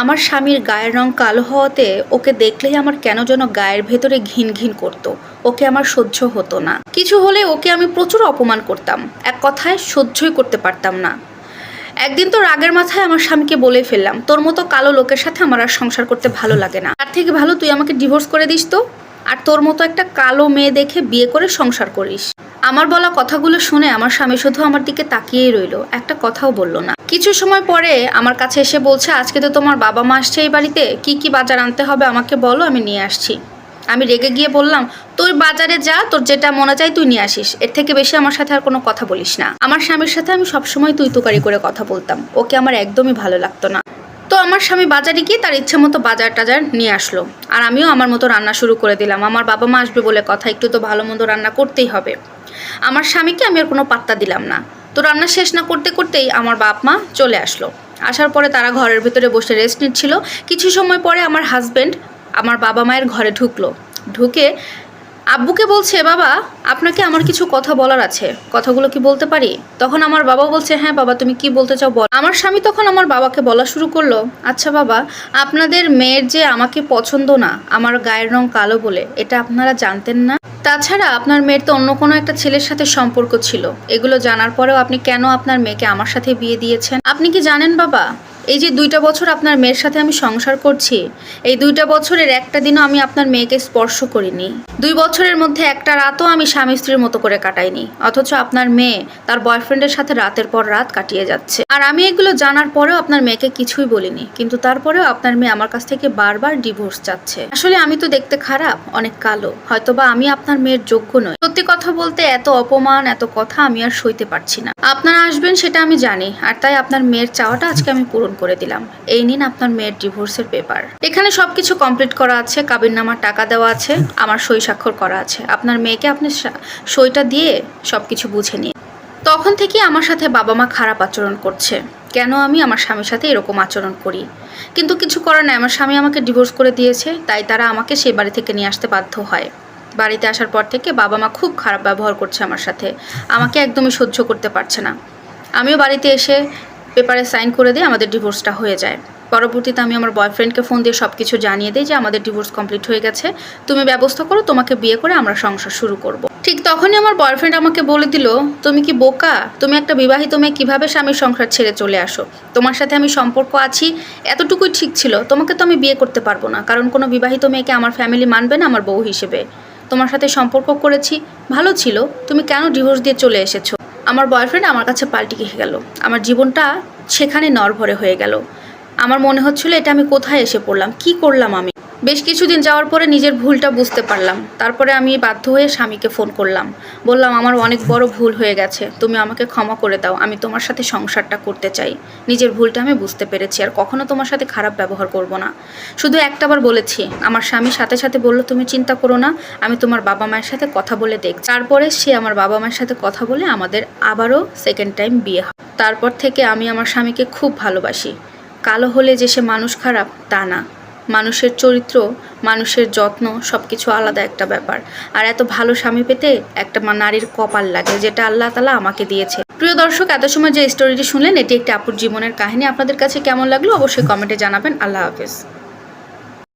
আমার স্বামীর গায়ের রং কালো হওয়াতে ওকে দেখলেই আমার কেন যেন গায়ের ভেতরে ঘিন ঘিন করতো। ওকে আমার সহ্য হতো না। কিছু হলে ওকে আমি প্রচুর অপমান করতাম। এক কথায় সহ্যই করতে পারতাম না। একদিন তো রাগের মাথায় আমার স্বামীকে বলে ফেললাম, তোর মতো কালো লোকের সাথে আমার আর সংসার করতে ভালো লাগে না। তার থেকে ভালো তুই আমাকে ডিভোর্স করে দিস তো? আর তোর মতো একটা কালো মেয়ে দেখে বিয়ে করে সংসার করিস। আমার বলা কথাগুলো শুনে আমার স্বামী শুধু আমার দিকে তাকিয়েই রইল, একটা কথাও বলল না। কিছু সময় পরে আমার কাছে এসে বলছে, আজকে তো তোমার বাবা মা আসছে এই বাড়িতে, কি কি বাজার আনতে হবে আমাকে বলো, আমি নিয়ে আসছি। আমি রেগে গিয়ে বললাম তুই বাজারে যা, তোর যেটা মনে চাই তুই নিয়ে আসিস, এর থেকে বেশি আমার সাথে আর কোনো কথা বলিস না। আমার স্বামীর সাথে আমি সবসময় তুই তুকারি করে কথা বলতাম, ওকে আমার একদমই ভালো লাগতো না। আমার স্বামী বাজারে গিয়ে তার ইচ্ছে মতো বাজার টাজার নিয়ে আসলো। আর আমিও আমার মতো রান্না শুরু করে দিলাম। আমার বাবা মা আসবে বলে কথা, একটু তো ভালো মন্দ রান্না করতেই হবে। আমার স্বামীকে আমি আর কোনো পাত্তা দিলাম না। তো রান্না শেষ না করতে করতেই আমার বাপ মা চলে আসলো। আসার পরে তারা ঘরের ভিতরে বসে রেস্ট নিচ্ছিল। কিছু সময় পরে আমার হাজবেন্ড আমার বাবা মায়ের ঘরে ঢুকলো। ঢুকে আব্বুকে বলছে, বাবা, আপনাকে আমার কিছু কথা বলার আছে। কথাগুলো কি বলতে পারি? তখন আমার বাবা বলছে হ্যাঁ বাবা, তুমি কি বলতে চাও বল। আমার স্বামী তখন আমার বাবাকে বলা শুরু করল আচ্ছা বাবা, আপনাদের মেয়ের যে আমাকে পছন্দ না, আমার গায়ের রং কালো বলে, এটা আপনারা জানতেন না? তাছাড়া আপনার মেয়ের তো অন্য কোনো একটা ছেলের সাথে সম্পর্ক ছিল। এগুলো জানার পরেও আপনি কেন আপনার মেয়েকে আমার সাথে বিয়ে দিয়েছেন? আপনি কি জানেন, বাবা? এই যে দুইটা বছর আপনার মেয়ের সাথে আমি সংসার করছি, এই দুইটা বছরের একটা দিনও আমি আপনার মেয়েকে স্পর্শ করিনি। দুই বছরের মধ্যে একটা রাতও আমি স্বামী স্ত্রীর মতো করে কাটাইনি, অথচ আপনার মেয়ে তার বয়ফ্রেন্ডের সাথে রাতের পর রাত কাটিয়ে যাচ্ছে। আর আমি এগুলো জানার পরেও আপনার মেয়েকে কিছুই বলিনি, কিন্তু তারপরেও আপনার মেয়ে আমার কাছ থেকে বারবার ডিভোর্স চাচ্ছে। আসলে আমি তো দেখতে খারাপ, অনেক কালো, হয়তোবা আমি আপনার মেয়ের যোগ্য নই। সত্যি কথা বলতে এত অপমান, এত কথা আমি আর সইতে পারছি না। আপনারা আসবেন সেটা আমি জানি, আর তাই আপনার মেয়ের চাওয়াটা আজকে আমি পূরণ করে দিলাম। এই নিন আপনার মেয়ের ডিভোর্সের পেপার। এখানে সবকিছু কমপ্লিট করা আছে, কাবিননামার টাকা দেওয়া আছে, আমার সই স্বাক্ষর করা আছে। আপনার মেয়েকে আপনি সইটা দিয়ে সবকিছু বুঝে নিয়ে তখন থেকে আমার সাথে বাবা মা খারাপ আচরণ করছে। কেন আমি আমার স্বামীর সাথে এরকম আচরণ করি? কিন্তু কিছু করার নাই, আমার স্বামী আমাকে ডিভোর্স করে দিয়েছে, তাই তারা আমাকে সেই বাড়ি থেকে নিয়ে আসতে বাধ্য হয়। বাড়িতে আসার পর থেকে বাবা মা খুব খারাপ ব্যবহার করছে আমার সাথে। আমাকে একদমই সহ্য করতে পারছে না। আমিও বাড়িতে এসে পেপারে সাইন করে দিয়ে আমাদের ডিভোর্সটা হয়ে যায়। পরবর্তীতে আমি আমার বয়ফ্রেন্ডকে ফোন দিয়ে সব কিছু জানিয়ে দিই যে আমাদের ডিভোর্স কমপ্লিট হয়ে গেছে। তুমি ব্যবস্থা করো, তোমাকে বিয়ে করে আমরা সংসার শুরু করব। ঠিক তখনই আমার বয়ফ্রেন্ড আমাকে বলে দিল, তুমি কি বোকা? তুমি একটা বিবাহিত মেয়ে, কীভাবে স্বামীর সংসার ছেড়ে চলে আসো? তোমার সাথে আমি সম্পর্ক আছি, এতটুকুই ঠিক ছিল। তোমাকে তো আমি বিয়ে করতে পারব না। কারণ কোনো বিবাহিত মেয়েকে আমার ফ্যামিলি মানবে না আমার বউ হিসেবে। তোমার সাথে সম্পর্ক করেছি, ভালো ছিল। তুমি কেন ডিভোর্স দিয়ে চলে এসেছ? আমার বয়ফ্রেন্ড আমার কাছে পাল্টি খেয়ে গেল। আমার জীবনটা সেখানে নরভরে হয়ে গেল। আমার মনে হচ্ছিল, এটা আমি কোথায় এসে পড়লাম? কি করলাম আমি? বেশ কিছুদিন যাওয়ার পরে নিজের ভুলটা বুঝতে পারলাম। তারপরে আমি বাধ্য হয়ে স্বামীকে ফোন করলাম। বললাম, আমার অনেক বড় ভুল হয়ে গেছে। তুমি আমাকে ক্ষমা করে দাও। আমি তোমার সাথে সংসারটা করতে চাই। নিজের ভুলটা আমি বুঝতে পেরেছি। আর কখনো তোমার সাথে খারাপ ব্যবহার করব না। শুধু একটাবার বলেছি, আমার স্বামীর সাথে সাথে বলল, তুমি চিন্তা করো না। আমি তোমার বাবা মায়ের সাথে কথা বলে দেখ তারপরে সে আমার বাবা মায়ের সাথে কথা বলে আমাদের আবারও সেকেন্ড টাইম বিয়ে হয়। তারপর থেকে আমি আমার স্বামীকে খুব ভালোবাসি। কালো হলে যে সে মানুষ খারাপ, তা না। মানুষের চরিত্র, মানুষের যত্ন সব কিছু আলাদা একটা ব্যাপার। আর এত ভালো স্বামী পেতে একটা নারীর কপাল লাগে, যেটা আল্লাহ তালা আমাকে দিয়েছে। প্রিয় দর্শক, এত সময় যে স্টোরিটি শুনলেন, এটি একটি আপুর জীবনের কাহিনী। আপনাদের কাছে কেমন লাগল অবশ্যই কমেন্টে জানাবেন। আল্লাহ হাফেজ।